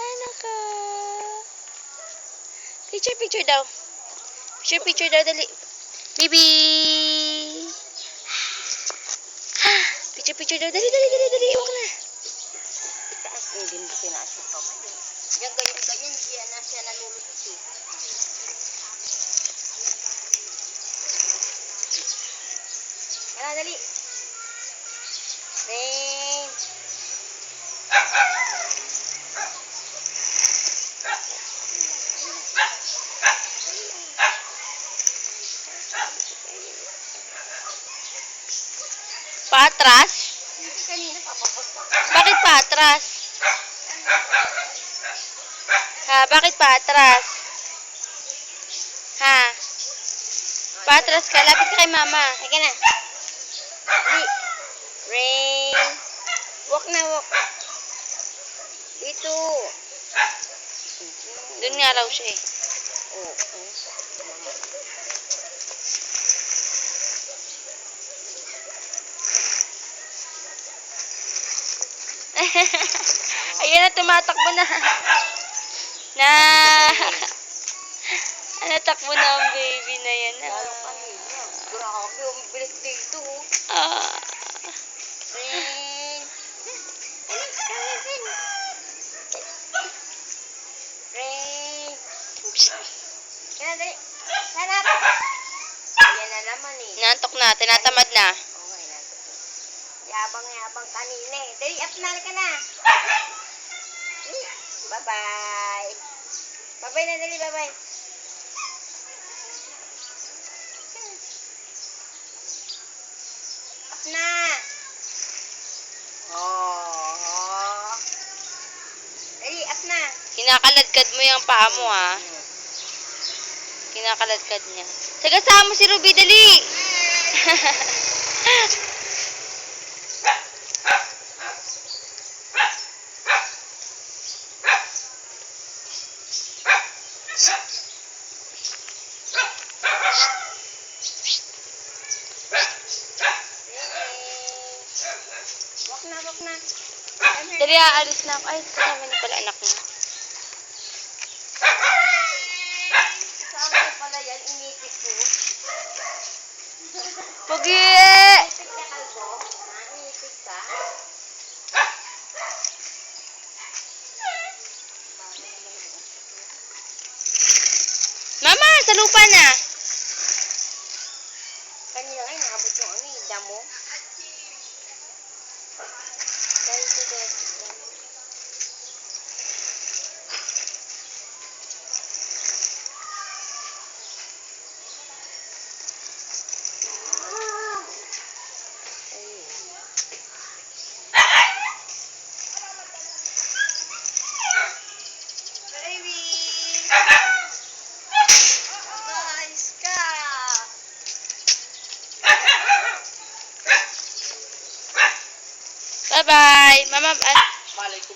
Ano ka? Picture, picture daw. Picture, picture daw, dali. Baby! Picture, picture daw. Dali, dali, dali, dali. Huwag na. Taas, hindi mo tinaas yung kamay. Yan, ganyan, ganyan. Siya na siya nalulubos eh. Yan, dali. Rain. Pa. Bakit patras? Ha, bakit patras? Ha? Patras ka. Lapit ka kay mama. Halika na. Rain. Walk na, walk. Dito. Doon nga raw siya eh. Oo. oo. Ayan na, tumatakbo na. Na. Ano, takbo na ang baby na yan. Kanina. Grabe, ang bilis dito. oh. Ah. Ka, Rain. Rain. Yan, dali. Sarap. Yan na naman eh. Nantok na, tinatamad. Yabang-yabang kanina eh. Dali, up na ka na. Dali. Bye-bye. Bye-bye na, dali, bye-bye. Up na. Oh. Dali, up na. Kinakaladkad mo yung paa mo ha. Kinakaladkad niya. Sagasama mo si Ruby, dali! Walk walk na. Dali, aalis na ako. Ay, kasama niya pala anak niya. Saan ko pala yan? Inipit ko. Pogi! Inipit ka, kalbo? Ha? Inipit ka? Mama, sa lupa na. Kanina ay naabot yung ano damo. Bye-bye. Mama, ah, malay ko?